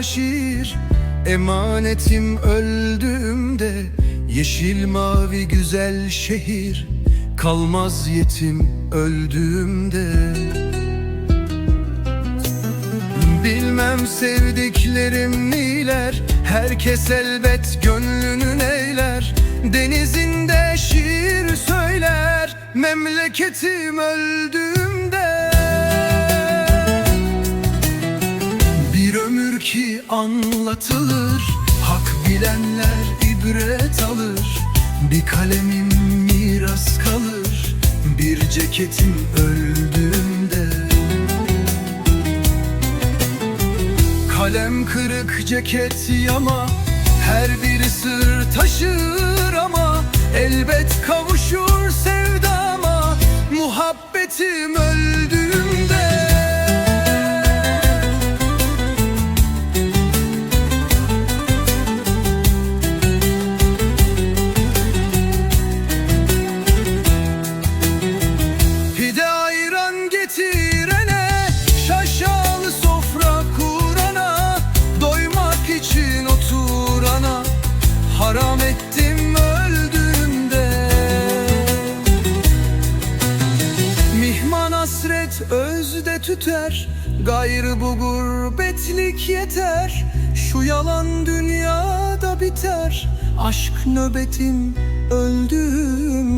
sana şiir. Emanetim öldüğümde Yeşil mavi güzel şehir. Kalmaz yetim öldüğümde. Bilmem sevdiklerim niler. Herkes elbet gönlünün eyler Denizinde şiir söyler. Memleketim öldüğümde anlatılır. Hak bilenler ibret alır. Bir kalemim miras kalır. Bir ceketim öldüğümde. Kalem kırık ceket yama. Her biri sır Haram ettim öldüğümde. Mihman hasret özde tüter Gayrı bu gurbetlik yeter. Şu yalan dünyada biter Aşk nöbetim öldüğümde